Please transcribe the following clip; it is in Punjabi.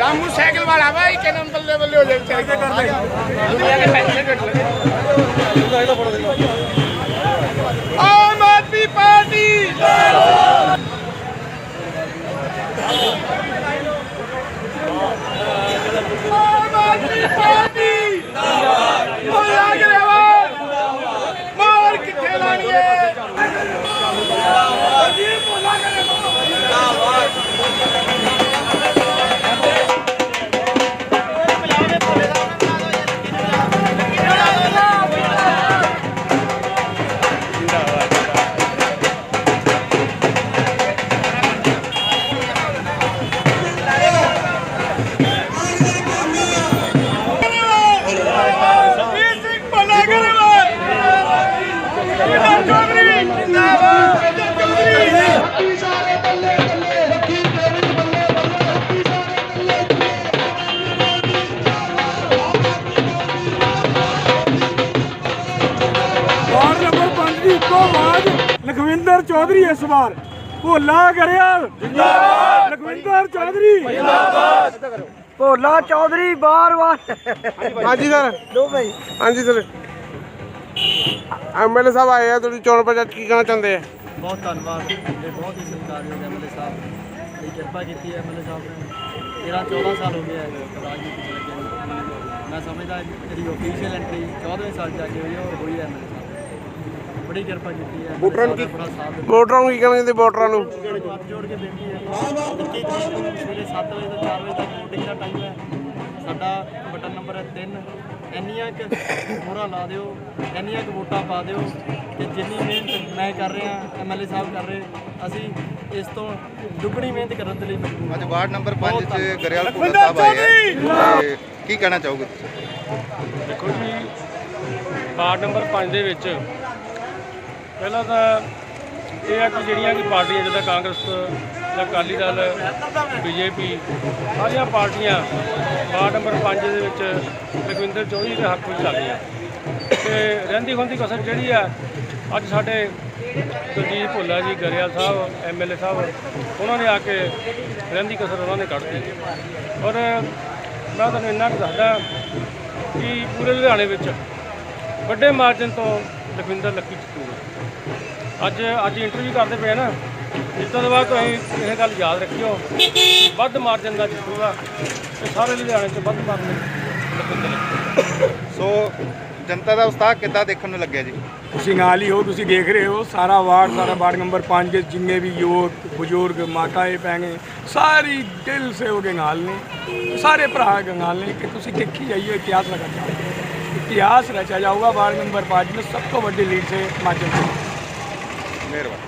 ਰਾਮੂ ਕਿੰਨ ਬੱਲੇ ਬੱਲੇ ਹੋ ਜਾਏ ਚੌਧਰੀ ਇਸ ਵਾਰ। ਭੋਲਾ ਕਰਿਆ ਜਿੰਦਾਬਾਦ। ਲਖਵਿੰਦਰ ਚੌਧਰੀ। ਭੋਲਾ ਚੌਧਰੀ ਬਾਰ-ਬਾਰ ਹਾਂਜੀ ਸਰ। ਦੋ ਭਾਈ। ਹਾਂਜੀ ਸਰ। ਐਮਐਲਏ ਸਾਹਿਬ ਆਏ ਆ ਤੁਹਾਡੀ ਚੋਣ ਪ੍ਰਚਾਰ ਕੀ ਕਹਿਣਾ ਚਾਹੁੰਦੇ ਆ? ਬਹੁਤ ਧੰਨਵਾਦ। ਤੇ ਬਹੁਤ ਹੀ ਸਤਿਕਾਰਯੋਗ ਐਮਐਲਏ ਸਾਹਿਬ ਦੀ ਕਿਰਪਾ ਕੀਤੀ ਹੈ ਐਮਐਲਏ ਸਾਹਿਬ ਨੇ। 13 14 ਸਾਲ ਹੋ ਗਏ ਹੈ। ਰਾਜਨੀਤੀ ਚ ਲੱਗੇ। ਮੈਂ ਸਮਝਦਾ ਜਿਹੜੀ ਓਫੀਸ਼ੀਅਲ ਐਂਟਰੀ 14ਵੇਂ ਸਾਲ ਚ ਆ ਕੇ ਹੋਈ ਹੈ ਉਹ ਹੋਈ ਹੈ ਐਮਐਲਏ ਬੜੀ ਕਿਰਪਾ ਕੀਤੀ ਹੈ। ਵੋਟਰਾਂ ਨੂੰ ਕੀ- ਬੜਾ ਸਾਥ ਦਿੱਤਾ। ਵੋਟਰਾਂ ਨੂੰ ਕੀ ਕਹਿਣਾ ਚਾਹੁੰਦੇ ਵੋਟਰਾਂ ਨੂੰ? ਹੱਥ ਜੋੜ ਕੇ ਬੇਨਤੀ ਹੈ। 21 ਤਰੀਕ ਨੂੰ ਸਵੇਰੇ 7 ਵਜੇ ਤੋਂ 4 ਵਜੇ ਤੱਕ VOTING ਦਾ ਟਾਈਮ ਹੈ ਸਾਡਾ ਬਟਨ ਨੰਬਰ ਹੈ 3 ਇੰਨੀਆਂ ਕੁ ਮੋਹਰਾਂ ਲਾ ਦਿਓ ਇੰਨੀਆਂ ਕੁ ਵੋਟਾਂ ਪਾ ਦਿਓ ਕਿ ਜਿੰਨੀ ਮਿਹਨਤ ਮੈਂ ਕਰ ਰਿਹਾ ਐਮਐਲਏ ਸਾਹਿਬ ਕਰ ਰਹੇ ਅਸੀਂ ਇਸ ਤੋਂ ਦੁੱਗਣੀ ਮਿਹਨਤ ਕਰਨ ਦੇ ਲਈ ਮਜਬੂਰ ਅੱਜ। ਵਾਰਡ ਨੰਬਰ 5 ਬਹੁਤ ਚ ਧੰਨਵਾਦ। ਗਰੇਵਾਲ ਭੁੱਲਰ ਸਾਹਿਬ ਆਏ ਆ ਤੇ ਕੀ ਕਹਿਣਾ ਚਾਹੋਗੇ ਤੁਸੀਂ? ਦੇਖੋ ਜੀ ਵਾਰਡ ਨੰਬਰ 5 ਦੇ ਵਿੱਚ ਪਹਿਲਾਂ ਤਾਂ ਇਹ ਆ ਕਿ ਜਿਹੜੀਆਂ ਕਿ ਪਾਰਟੀਆਂ ਜਿੱਦਾਂ ਕਾਂਗਰਸ, ਜਾਂ ਅਕਾਲੀ ਦਲ, ਬੀਜੇਪੀ, ਸਾਰੀਆਂ ਪਾਰਟੀਆਂ ਵਾਰਡ ਨੰਬਰ 5 ਦੇ ਵਿੱਚ ਲਖਵਿੰਦਰ ਚੌਧਰੀ ਦੇ ਹੱਕ ਵਿੱਚ ਚੱਲ ਰਹੀਆਂ ਤੇ ਰਹਿੰਦੀ ਹੁੰਦੀ ਕਸਰ ਜਿਹੜੀ ਆ, ਅੱਜ ਸਾਡੇ ਕੁਲਜੀਤ ਭੁੱਲਾ ਜੀ, ਗਰੇਵਾਲ ਸਾਹਿਬ ਐਮਐਲਏ ਸਾਹਿਬ, ਉਹਨਾਂ ਨੇ ਆ ਕੇ ਰਹਿੰਦੀ ਕਸਰ ਉਹਨਾਂ ਨੇ ਕੱਢਤੀ ਔਰ ਮੈਂ ਤੁਹਾਨੂੰ ਇੰਨਾ ਕੁ ਦੱਸਦਾ ਕਿ ਪੂਰੇ ਲੁਧਿਆਣੇ ਵਿੱਚ ਵੱਡੇ ਮਾਰਜਨ ਤੋਂ ਲਖਵਿੰਦਰ ਲੱਕੀ ਜਿੱਤੂਗਾ। ਅੱਜ ਅੱਜ ਇੰਟਰਵਿਊ ਕਰਦੇ ਪਏ ਨਾ ਜਿੱਤੋਂ ਤੋਂ ਬਾਅਦ ਤੁਸੀਂ ਇਹ ਗੱਲ ਯਾਦ ਰੱਖਿਓ ਵੱਧ ਮਾਰਜਨ ਦਾ ਜਿੱਤੂਗਾ ਤੇ ਸਾਰੇ ਲੁਧਿਆਣੇ 'ਚ ਵੱਧ ਮਾਰਜਨ ਲਖਵਿੰਦਰ ਲੱਕੀ। ਸੋ ਜਨਤਾ ਦਾ ਉਤਸ਼ਾਹ ਕਿੱਦਾਂ ਦੇਖਣ ਨੂੰ ਲੱਗਿਆ ਜੀ? ਤੁਸੀਂ ਨਾਲ ਹੀ ਹੋ ਤੁਸੀਂ ਦੇਖ ਰਹੇ ਹੋ ਸਾਰਾ ਵਾਰਡ ਸਾਰਾ ਵਾਰਡ ਨੰਬਰ 5 ਦੇ ਜਿੰਨੇ ਵੀ ਯੁਵਕ ਬਜ਼ੁਰਗ ਮਾਤਾएं ਪੈਂਗੇ ਸਾਰੀ ਦਿਲ ਸੇ ਹੋ ਕੇ ਨਾਲ ਨੇ ਸਾਰੇ ਭਰਾ ਗੰਗਾਲ ਨੇ ਕਿ ਤੁਸੀਂ ਦੇਖੀ ਜਾਈਏ ਇਤਿਹਾਸ ਲਗਾ ਇਤਿਹਾਸ ਰਚਿਆ ਜਾਊਗਾ ਵਾਰਡ ਨੰਬਰ 5 ਵਿੱਚ ਸਭ ਤੋਂ ਵੱਡੀ ਲੀਡ ਸੇ ਮਾਚਨ ਸਿੰਘ